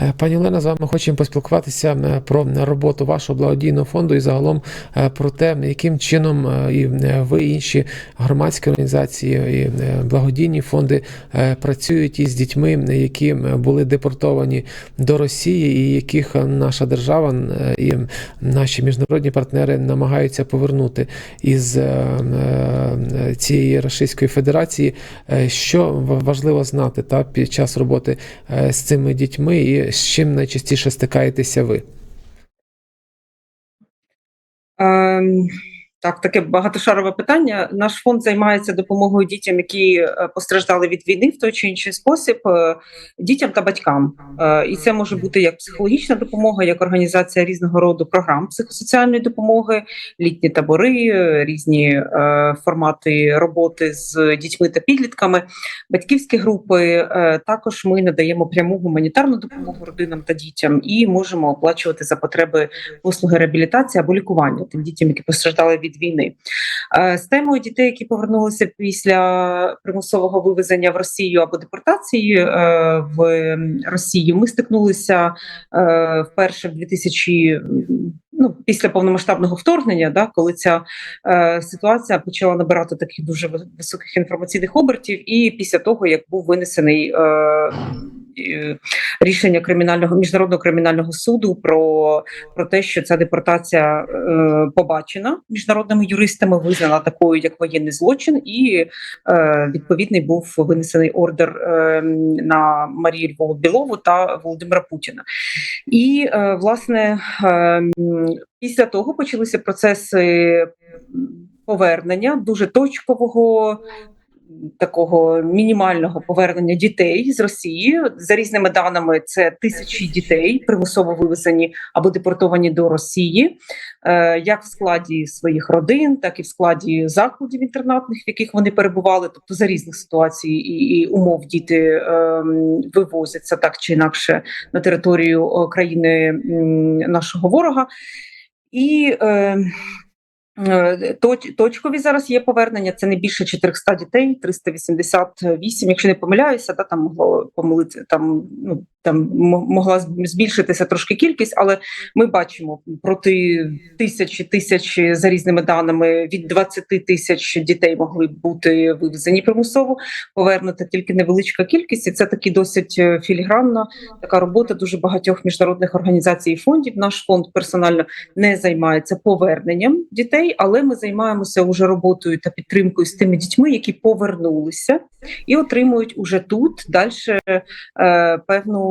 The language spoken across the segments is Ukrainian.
Е, Пані Олена, з вами хочемо поспілкуватися е, про роботу вашого благодійного фонду і загалом е, про те, яким чином і ви, і інші громадські організації і благодійні фонди працюють із дітьми, які були депортовані до Росії, і яких наша держава і наші міжнародні партнери намагаються повернути із цієї Російської Федерації. Що важливо знати та під час роботи з цими дітьми, і з чим найчастіше стикаєтеся ви? Ем, Так, таке багатошарове питання. Наш фонд займається допомогою дітям, які е, постраждали від війни в той чи інший спосіб, е, дітям та батькам. Е, І це може бути як психологічна допомога, як організація різного роду програм психосоціальної допомоги, літні табори, різні формати роботи з дітьми та підлітками, батьківські групи. Також ми надаємо пряму гуманітарну допомогу родинам та дітям і можемо оплачувати за потреби послуги реабілітації або лікування тим дітям, які постраждали від війни. Е, З темою дітей, які повернулися після примусового вивезення в Росію або депортації е, в Росію, ми стикнулися е, вперше в 2000 Ну, після повномасштабного вторгнення, да, коли ця е, ситуація почала набирати таких дуже високих інформаційних обертів, і після того як був винесений е, рішення кримінального міжнародного кримінального суду про про те, що ця депортація е, побачена міжнародними юристами, визнана такою як воєнний злочин, і е, відповідний був винесений ордер е, на Марію Львову Білову та Володимира Путіна. І е, власне е, після того почалися процеси повернення дуже точкового. Такого мінімального повернення дітей з Росії за різними даними, це тисячі дітей примусово вивезені або депортовані до Росії, е, як в складі своїх родин, так і в складі закладів інтернатних, в яких вони перебували. Тобто за різних ситуацій і, умов діти е, вивозяться так чи інакше на територію е, країни нашого ворога. І е, Точкові зараз є повернення. Це не більше 400 дітей, 388, якщо не помиляюся, да, там могло помилити там. Ну там могла збільшитися трошки кількість, але ми бачимо проти тисячі тисяч за різними даними від 20 тисяч дітей могли бути вивезені примусово. Повернута тільки невеличка кількість, і це таки досить е, філігранна така робота дуже багатьох міжнародних організацій і фондів. Наш фонд персонально не займається поверненням дітей, але ми займаємося уже роботою та підтримкою з тими дітьми, які повернулися і отримують уже тут далі е, певну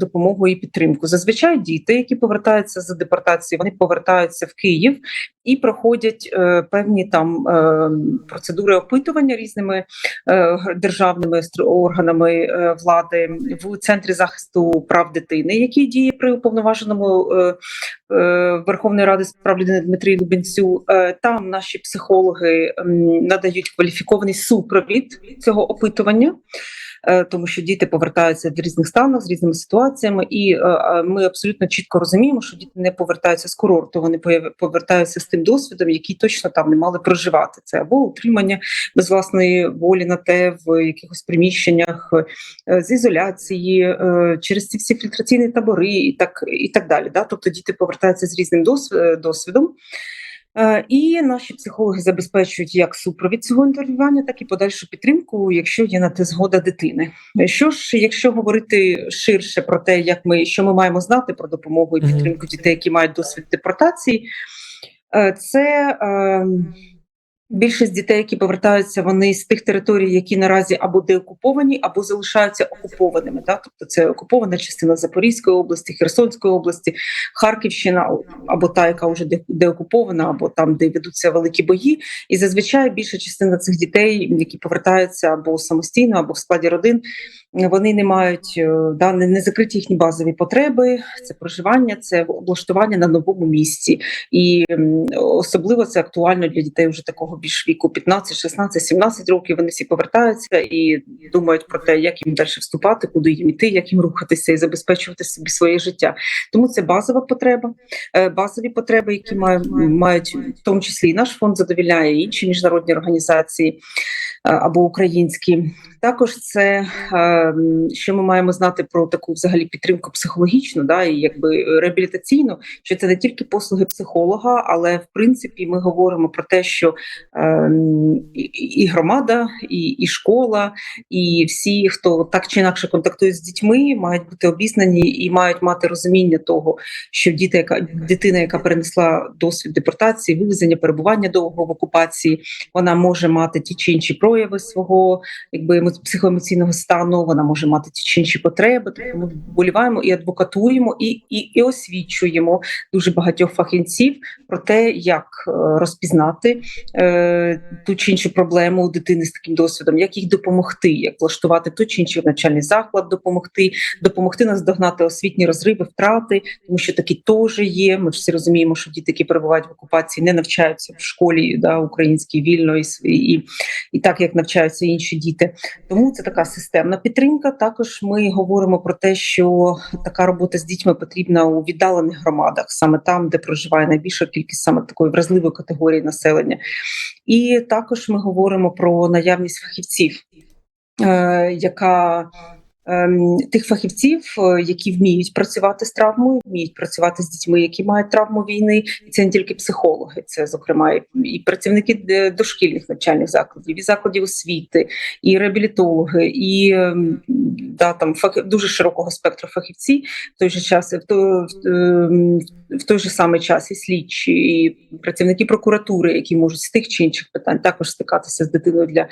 допомогу і підтримку. Зазвичай діти, які повертаються з депортації, вони повертаються в Київ і проходять е, певні там е, процедури опитування різними е, державними органами е, влади в центрі захисту прав дитини, який діє при уповноваженому е, е, Верховної Ради з прав людини Дмитрію Лубенцю. Е, Там наші психологи м, надають кваліфікований супровід цього опитування. е, Тому що діти повертаються в різних станах з різними ситуаціями, і е, е, ми абсолютно чітко розуміємо, що діти не повертаються з курорту, вони повертаються з тим досвідом, який точно там не мали проживати. Це або утримання без власної волі на те в якихось приміщеннях е, з ізоляції, е, через ці всі фільтраційні табори, і так і так далі. Да? Тобто діти повертаються з різним е, досвідом. І наші психологи забезпечують як супровід цього інтерв'ювання, так і подальшу підтримку, якщо є на те згода дитини. Що ж, якщо говорити ширше про те, як ми що ми маємо знати про допомогу і підтримку дітей, які мають досвід депортації, це е, більшість дітей, які повертаються, вони з тих територій, які наразі або деокуповані, або залишаються окупованими. Да? Тобто це окупована частина Запорізької області, Херсонської області, Харківщина, або та, яка вже деокупована, або там, де ведуться великі бої. І зазвичай більша частина цих дітей, які повертаються або самостійно, або в складі родин, вони не мають е, да, не закриті їхні базові потреби. Це проживання, це облаштування на новому місці. І особливо це актуально для дітей вже такого більш віку 15, 16, 17 років. Вони всі повертаються і думають про те, як їм далі вступати, куди їм іти, як їм рухатися і забезпечувати собі своє життя. Тому це базова потреба, Е, базові потреби, які мають, мають в тому числі і наш фонд задовільняє і інші міжнародні організації. Або українські. Також це е, що ми маємо знати про таку взагалі підтримку психологічну, да і якби реабілітаційну, що це не тільки послуги психолога, але в принципі ми говоримо про те, що е, і, громада, і, і школа, і всі, хто так чи інакше контактує з дітьми, мають бути обізнані і мають мати розуміння того, що діти, яка дитина, яка перенесла досвід депортації, вивезення, перебування довго в окупації, вона може мати ті чи інші прояви свого якби психоемоційного стану, вона може мати ті чи інші потреби. Тобто ми вболіваємо і адвокатуємо, і, і, і освічуємо дуже багатьох фахівців про те, як е, розпізнати е, ту чи іншу проблему у дитини з таким досвідом, як їй допомогти, як влаштувати той чи інший навчальний заклад, допомогти, допомогти наздогнати освітні розриви, втрати, тому що такі теж є. Ми всі розуміємо, що діти, які перебувають в окупації, не навчаються в школі да, українській вільно і, і, і так, як навчаються інші діти. Тому це така системна підтримка. Також ми говоримо про те, що така робота з дітьми потрібна у віддалених громадах, саме там, де проживає найбільша кількість саме такої вразливої категорії населення. І також ми говоримо про наявність фахівців, е, яка тих фахівців, е, які вміють працювати з травмою, вміють працювати з дітьми, які мають травму війни, і це не тільки психологи, це зокрема і, працівники е, дошкільних навчальних закладів, і закладів освіти, і реабілітологи, і ем, да, там фах, дуже широкого спектру фахівці в той же час, в, то, в, ем, той же самий час і слідчі, і працівники прокуратури, які можуть з тих чи інших питань також стикатися з дитиною для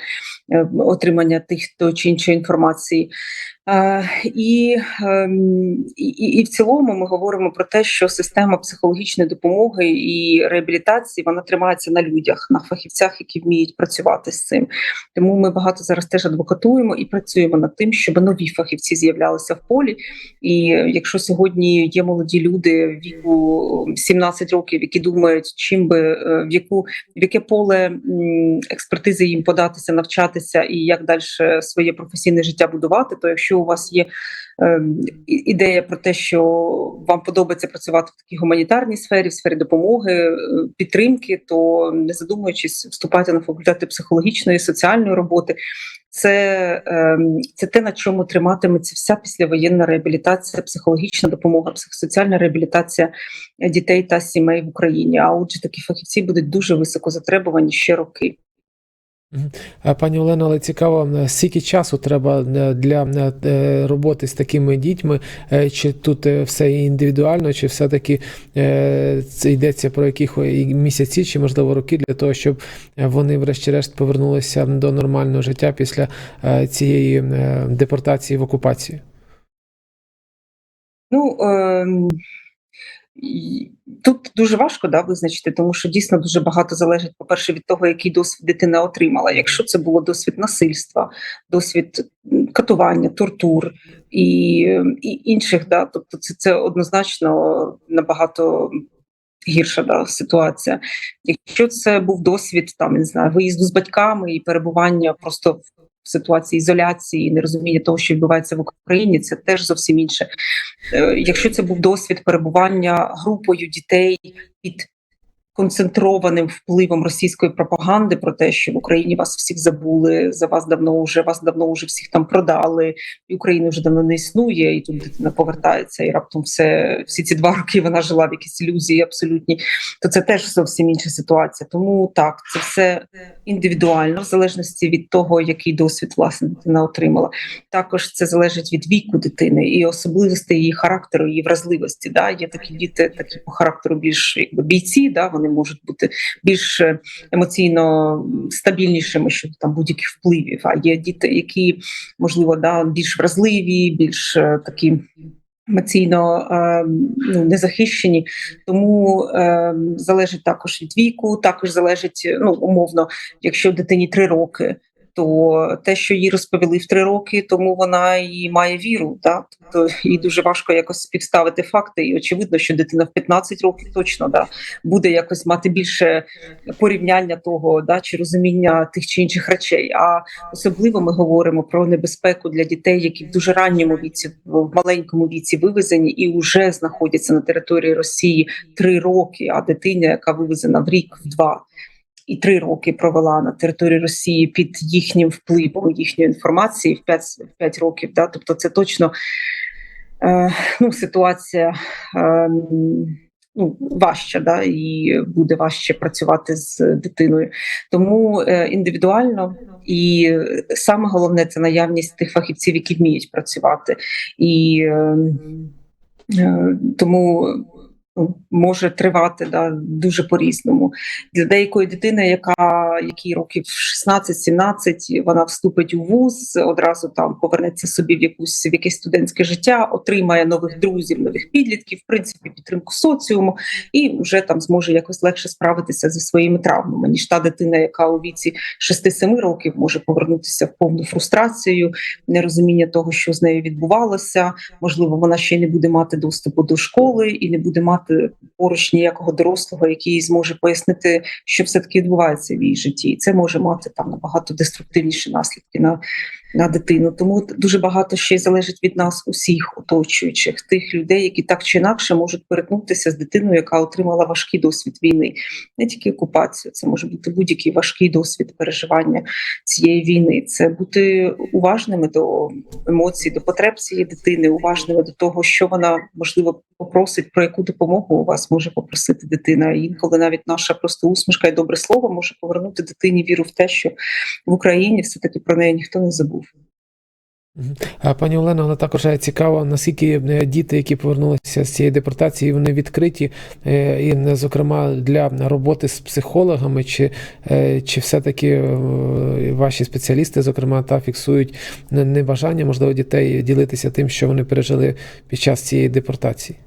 е, отримання тих то чи іншої інформації. Е, І, ем, і, і і в цілому ми говоримо про те, що система психологічної допомоги і реабілітації вона тримається на людях, на фахівцях, які вміють працювати з цим. Тому ми багато зараз теж адвокатуємо і працюємо над тим, щоб нові фахівці з'являлися в полі. І якщо сьогодні є молоді люди віку 17 років, які думають, чим би е, в яку в яке поле експертизи їм податися, навчатися і як далі своє професійне життя будувати, то якщо у вас є ем, ідея про те, що вам подобається працювати в такій гуманітарній сфері, в сфері допомоги, е, підтримки, то не задумуючись, вступайте на факультети психологічної, соціальної роботи. Це, ем, це те, на чому триматиметься вся післявоєнна реабілітація, психологічна допомога, психосоціальна реабілітація дітей та сімей в Україні. А отже, такі фахівці будуть дуже високо затребувані ще роки. Е, Пані Олено, але цікаво, е, скільки часу треба е, для е, роботи з такими дітьми? Е, Чи тут е, все індивідуально, чи все-таки е, це йдеться про яких місяці, чи можливо роки для того, щоб е, вони, врешті-решт, повернулися до нормального життя після е, цієї е, депортації в окупацію? Ну ем, тут дуже важко да, визначити, тому що дійсно дуже багато залежить, по-перше, від того, який досвід дитина отримала. Якщо це було досвід насильства, досвід катування, тортур і, і інших, да, тобто це, це однозначно набагато. Гірша да, ситуація. Якщо це був досвід там не знаю, виїзду з батьками і перебування просто в ситуації ізоляції, нерозуміння того, що відбувається в Україні, це теж зовсім інше. Е, Якщо це був досвід перебування групою дітей під концентрованим впливом російської пропаганди про те, що в Україні вас всіх забули, за вас давно вже вас давно вже всіх там продали, і України вже давно не існує, і тут дитина повертається, і раптом все всі ці два роки вона жила в якійсь ілюзії абсолютні, то це теж зовсім інша ситуація. Тому так, це все індивідуально, в залежності від того, який досвід власне дитина отримала. Також це залежить від віку дитини і особливостей її характеру, її вразливості. Да? Є такі діти, такі по характеру більш якби бійці, да? вони можуть бути більш е, емоційно стабільнішими щодо там будь-яких впливів. А є діти, які можливо да, більш вразливі, більш е, такі. Емоційно е, ну, незахищені, тому е, залежить також від віку, також залежить ну умовно, якщо дитині три роки, то те, що їй розповіли в три роки, тому вона і має віру. Да? Тобто їй дуже важко якось співставити факти. І очевидно, що дитина в 15 років точно да, буде якось мати більше порівняння того, да, чи розуміння тих чи інших речей. А особливо ми говоримо про небезпеку для дітей, які в дуже ранньому віці, в маленькому віці вивезені і вже знаходяться на території Росії три роки, а дитиня, яка вивезена в рік, в два. І три роки провела на території Росії під їхнім впливом їхньої інформації в 5, в 5 років. Да? Тобто, це точно е, ну, ситуація. Е, Ну, важче, да, і буде важче працювати з дитиною. Тому е, індивідуально і саме головне це наявність тих фахівців, які вміють працювати. І е, е, тому може тривати да, дуже по-різному. Для деякої дитини, яка якій років 16-17, вона вступить у вуз, одразу там повернеться собі в якусь в якесь студентське життя, отримає нових друзів, нових підлітків, в принципі, підтримку соціуму, і вже там зможе якось легше справитися зі своїми травмами, ніж та дитина, яка у віці 6-7 років може повернутися в повну фрустрацію, нерозуміння того, що з нею відбувалося. Можливо, вона ще не буде мати доступу до школи і не буде мати поруч ніякого дорослого, який зможе пояснити, що все таки відбувається в її житті, і це може мати там набагато деструктивніші наслідки на, на дитину. Тому дуже багато ще й залежить від нас, усіх оточуючих, тих людей, які так чи інакше можуть перетнутися з дитиною, яка отримала важкий досвід війни, не тільки окупацію, це може бути будь-який важкий досвід переживання цієї війни. Це бути уважними до емоцій, до потреб цієї дитини, уважними до того, що вона можливо попросить, про яку допомогу у вас може попросити дитина. Інколи навіть наша просто усмішка і добре слово може повернути дитині віру в те, що в Україні все таки про неї ніхто не забув. Мгм. А пані Олено, але також е, цікаво, наскільки е, діти, які повернулися з цієї депортації, вони відкриті, е, і, зокрема, для роботи з психологами, чи, чи все-таки ваші спеціалісти, зокрема, та фіксують не- небажання, можливо, дітей ділитися тим, що вони пережили під час цієї депортації?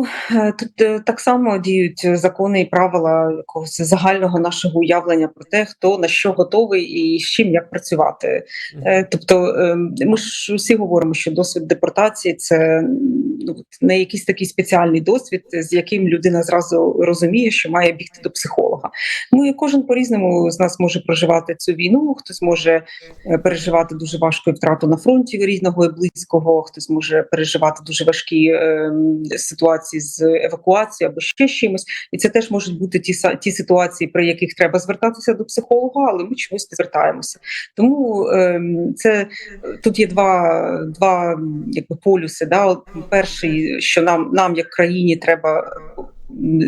Ну е, тут е, так само діють закони і правила якогось загального нашого уявлення про те, хто на що готовий і з чим як працювати. Е, Тобто, е, ми ж всі говоримо, що досвід депортації це ну, не якийсь такий спеціальний досвід, з яким людина зразу розуміє, що має бігти до психолога. Ну і кожен по-різному з нас може проживати цю війну. Хтось може е, переживати дуже важку втрату на фронті рідного і близького, хтось може переживати дуже важкі е, ситуації з евакуацією або ще чимось. І це теж можуть бути ті ті ситуації, при яких треба звертатися до психолога, але ми чомусь не звертаємося. Тому ем, це тут є два, два якби полюси. Да? От перший, що нам, нам як країні, треба м,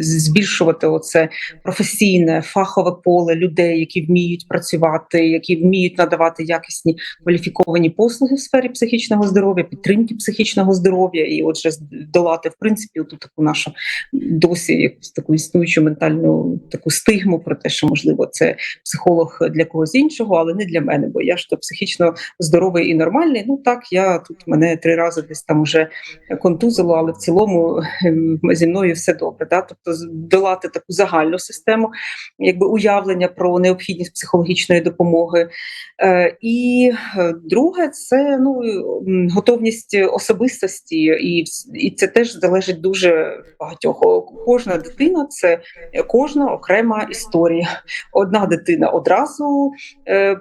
збільшувати оце професійне фахове поле людей, які вміють працювати, які вміють надавати якісні кваліфіковані послуги в сфері психічного здоров'я, підтримки психічного здоров'я, і отже, долати в принципі ту таку нашу досі якусь таку існуючу ментальну таку стигму про те, що можливо це психолог для когось іншого, але не для мене, бо я ж то психічно здоровий і нормальний. Ну так я тут мене три рази десь там уже контузило, але в цілому ем, зі мною все добре. Да? Тобто долати таку загальну систему, якби уявлення про необхідність психологічної допомоги. Е, і е, друге, це ну готовність особистості, і, і це теж залежить дуже багатьох. Кожна дитина це кожна окрема історія. Одна дитина одразу е,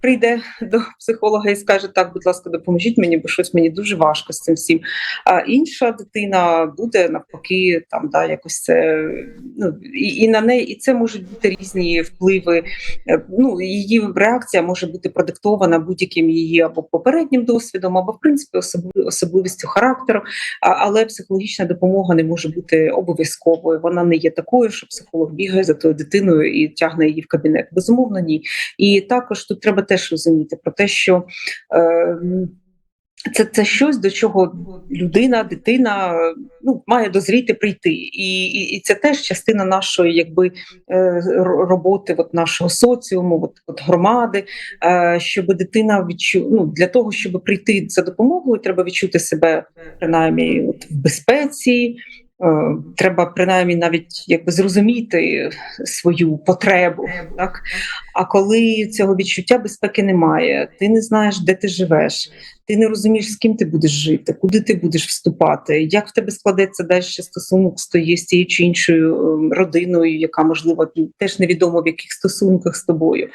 прийде до психолога і скаже: Так, будь ласка, допоможіть мені, бо щось мені дуже важко з цим всім. А інша дитина буде навпаки, там да якось це ну і, і на неї, і це можуть бути різні впливи. Е, Ну її реакція може бути продиктована будь-яким її або попереднім досвідом, або в принципі особливістю характеру. Але психологічна допомога не може бути обов'язковою. Вона не є такою, що психолог бігає за тою дитиною і тягне її в кабінет. Безумовно, ні. І також тут треба теж розуміти про те, що. Е, це, це щось, до чого людина, дитина ну, має дозріти прийти. І, і, і це теж частина нашої якби, е, роботи от нашого соціуму, от, от громади, е, щоб дитина відчу... ну, для того, щоб прийти за допомогою, треба відчути себе принаймні от, в безпеці. Е, Треба принаймні навіть якби зрозуміти свою потребу, так А коли цього відчуття безпеки немає, ти не знаєш, де ти живеш, ти не розумієш, з ким ти будеш жити, куди ти будеш вступати, як в тебе складеться далі стосунок з тією з тією чи іншою ем, родиною, яка можливо теж невідомо в яких стосунках з тобою.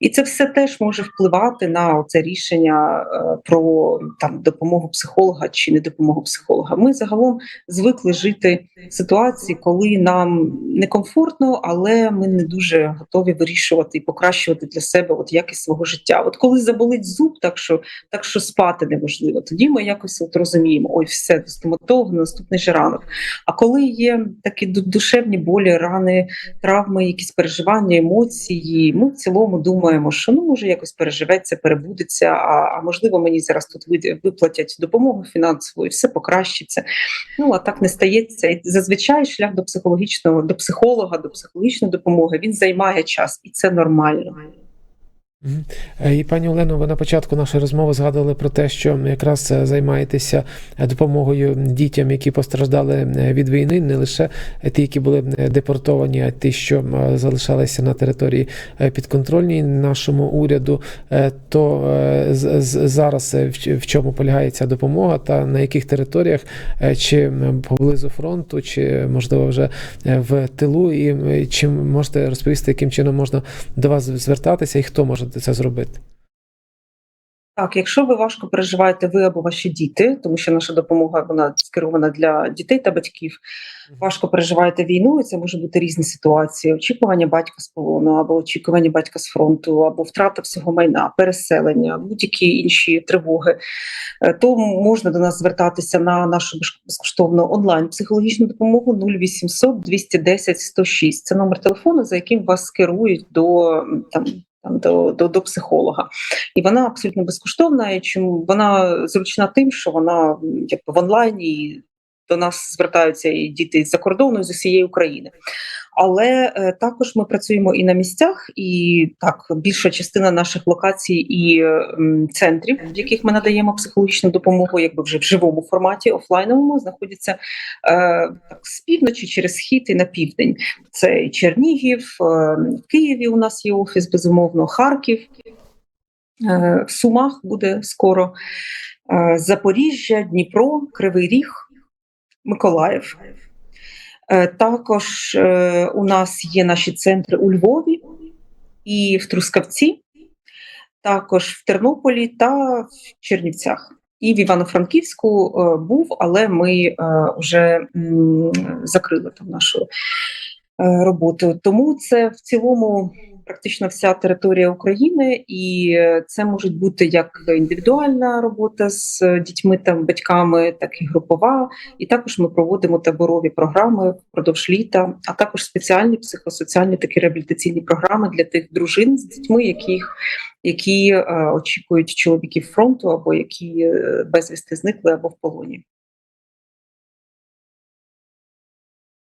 І це все теж може впливати на це рішення е, про там допомогу психолога чи не допомогу психолога. Ми загалом звикли жити в ситуації, коли нам некомфортно, але ми не дуже готові вирішувати і покращувати для себе от якість свого життя. От коли заболить зуб, так що так що спати неможливо, тоді ми якось от розуміємо, ой, все до стоматолога на наступний же ранок. А коли є такі душевні болі, рани, травми, якісь переживання, емоції, ми в цілому думаємо, що ну може якось переживеться, перебудеться. А, а можливо, мені зараз тут виплатять допомогу фінансову, і все покращиться. Ну а так не стається. І зазвичай шлях до психологічного, до психолога, до психологічної допомоги він займає час, і це нормально. Algo. Е, І пані Олено, ви на початку нашої розмови згадували про те, що якраз е, займаєтеся е, допомогою дітям, які постраждали від війни, не лише ті, які були депортовані, а ті, що залишалися на території підконтрольній нашому уряду. То зараз в чому полягає ця допомога, та на яких територіях, чи поблизу фронту, чи можливо вже в тилу, і е, чи можете розповісти, яким чином можна до вас звертатися і хто може це зробити? Так, якщо ви важко переживаєте ви або ваші діти, тому що наша допомога вона скерована для дітей та батьків. Важко переживаєте війну, і це може бути різні ситуації: очікування батька з полону, або очікування батька з фронту, або втрата всього майна, переселення, будь-які інші тривоги. Е, То можна до нас звертатися на нашу безкоштовну онлайн психологічну допомогу 0800 210 106. Це номер телефону, за яким вас скерують до там. Там, До, до, до психолога, і вона абсолютно безкоштовна. І чому вона зручна тим, що вона якби в онлайні до нас звертаються і діти з-за кордону, з усієї України. Але е, також ми працюємо і на місцях, і так більша частина наших локацій і е, центрів, в яких ми надаємо психологічну допомогу, якби вже в живому форматі, офлайновому, знаходяться е, так з півночі через схід і на південь. Це і Чернігів, е, в Києві у нас є офіс, безумовно, Харків. Е, В Сумах буде скоро е, Запоріжжя, Дніпро, Кривий Ріг, Миколаїв. Е, Також е, у нас є наші центри у Львові і в Трускавці, також в Тернополі та в Чернівцях. І в Івано-Франківську е, був, але ми вже закрили там нашу роботу. Тому це в цілому практично вся територія України, і е, це може бути як індивідуальна робота з е, дітьми та батьками, так і групова. І також ми проводимо таборові програми впродовж літа, а також спеціальні психосоціальні такі реабілітаційні програми для тих дружин з дітьми, яких які е, очікують чоловіків фронту або які безвісти зникли або в полоні.